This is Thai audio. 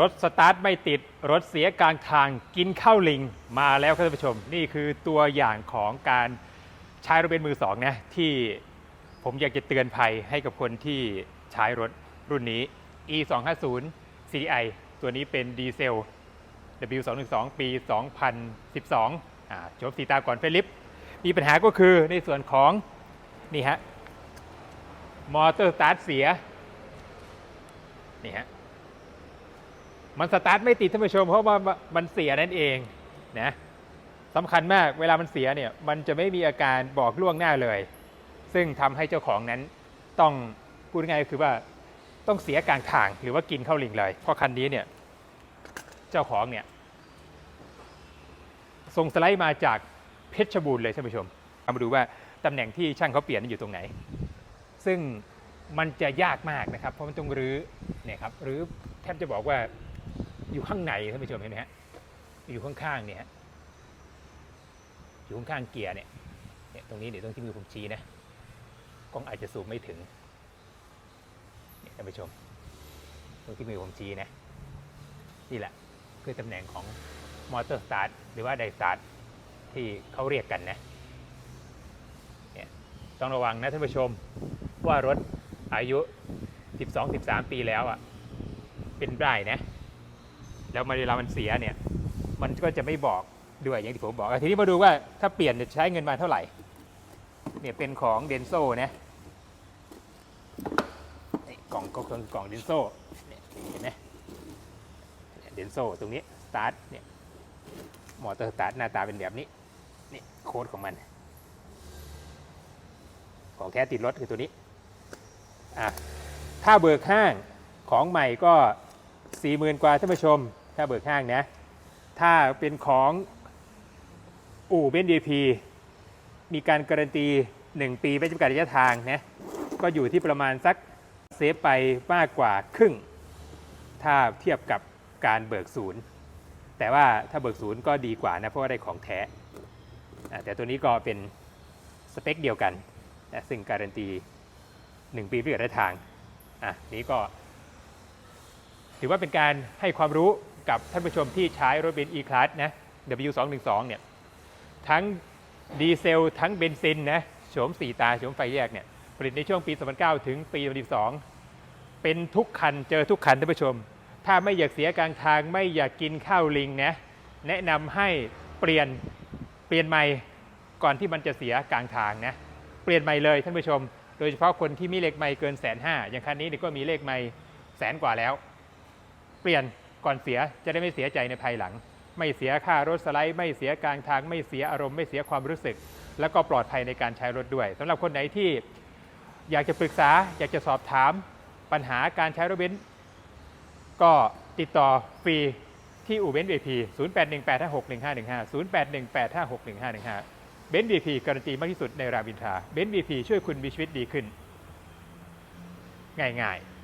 รถสตาร์ทไม่ติดรถเสียกลางทางกินข้าวลิงมาแล้วครับท่านผู้ชม นี่คือตัวอย่างของการใช้รถเบนซ์มือสองนะที่ผมอยากจะเตือนภัยให้กับคนที่ใช้รถรุ่นนี้ e 2 5 0 CDI ตัวนี้เป็นดีเซล W 2 1 2ปี 2012อ่าจบสีตาก่อนเฟลิป มีปัญหาก็คือในส่วนของ นี่ฮะ มอเตอร์สตาร์ทเสีย นี่ฮะ มันสตาร์ทไม่ติดท่านผู้ชม เพราะว่ามันเสียนั่นเองนะสำคัญมากเวลามันเสียเนี่ยมันจะไม่มีอาการบอกล่วงหน้าเลย ซึ่งทำให้เจ้าของนั้นต้องพูดง่ายๆก็คือว่าต้องเสียกลางทางหรือว่ากินเข้าลิงเลยเพราะคันนี้เนี่ยเจ้าของเนี่ยส่งสไลด์มาจากเพชรบูรณ์เลยท่านผู้ชมเอามาดูว่าตำแหน่งที่ช่างเขาเปลี่ยนนั้นอยู่ตรงไหน ซึ่งมันจะยากมากนะครับ เพราะมันต้องรื้อเนี่ยครับหรือแทบจะบอกว่า อยู่ข้างในท่านผู้ชมเห็นไหมฮะอยู่ข้างๆเนี่ยฮะอยู่ข้างๆเกียร์เนี่ยเนี่ยตรงนี้เดี๋ยวตรงที่มือผมชี้นะกล้องอาจจะซูมไม่ถึงเนี่ยท่านผู้ชม ตรงที่มือผมชี้นะนี่แหละคือตำแหน่งของมอเตอร์สตาร์ทหรือว่าไดสตาร์ทที่เขาเรียกกันนะเนี่ยต้องระวังนะท่านผู้ชมว่ารถอายุ 12-13 ปีแล้วอะเป็นได้นะ แล้วมาเวลามันเสียเนี่ย มันก็จะไม่บอกด้วยอย่างที่ผมบอกทีนี้มาดูว่าถ้าเปลี่ยนจะใช้เงินมาเท่าไหร่ เนี่ยเป็นของเดนโซนะนี่กล่องก็คือกล่องเดนโซ่เห็นไหมเดนโซตรงนี้สตาร์ทเนี่ยมอเตอร์สตาร์ทหน้าตาเป็นแบบนี้นี่โค้ดของมัน ของแท้ติดรถคือตัวนี้อะถ้าเบิกห้างของใหม่ก็สี่หมื่นกว่าท่านผู้ชม ถ้าเบิกห้างนะ ถ้าเป็นของอู่เบนดีพีมีการการันตี 1 ปีไม่จำกัดระยะทางนะก็อยู่ที่ประมาณสักเซฟไปมากกว่าครึ่ง ถ้าเทียบกับการเบิกศูนย์ แต่ว่าถ้าเบิกศูนย์ก็ดีกว่านะเพราะว่าได้ของแท้แต่ตัวนี้ก็เป็นสเปคเดียวกันนะซึ่งการันตี 1 ปีเรื่อยระยะทางอะนี้ก็ ถือว่าเป็นการให้ความรู้ กับท่านผู้ชมที่ใช้รถเบนซ์ E-Class นะ W212 เนี่ยทั้งดีเซลทั้งเบนซินนะโฉมสีตาโฉมไฟแยกเนี่ยผลิตในช่วงปี 2009 ถึงปี 2012 เป็นทุกคันเจอทุกคันท่านผู้ชม ถ้าไม่อยากเสียกลางทางไม่อยากกินข้าวลิงนะแนะนำให้เปลี่ยนเปลี่ยนใหม่ก่อนที่มันจะเสียกลางทางนะเปลี่ยนใหม่เลยท่านผู้ชม โดยเฉพาะคนที่มีเลขไม่เกินแสนห้าอย่างคันนี้นก็มีเลขไม่แสนกว่าแล้ว เปลี่ยน ก่อนเสียจะได้ไม่เสียใจในภายหลัง ไม่เสียค่ารถสไลด์ ไม่เสียกลางทางไม่เสียอารมณ์ไม่เสียความรู้สึก แล้วก็ปลอดภัยในการใช้รถด้วยสำหรับคนไหนที่อยากจะปรึกษาอยากจะสอบถามปัญหาการใช้รถเบนซ์ก็ติดต่อฟรีที่อู่เบนซ์ VP 0818561515 0818561515เบนซ์ VP การันตีมากที่สุดในรามอินทราเบนซ์ VP ช่วยคุณมีชีวิตดีขึ้น ง่ายๆ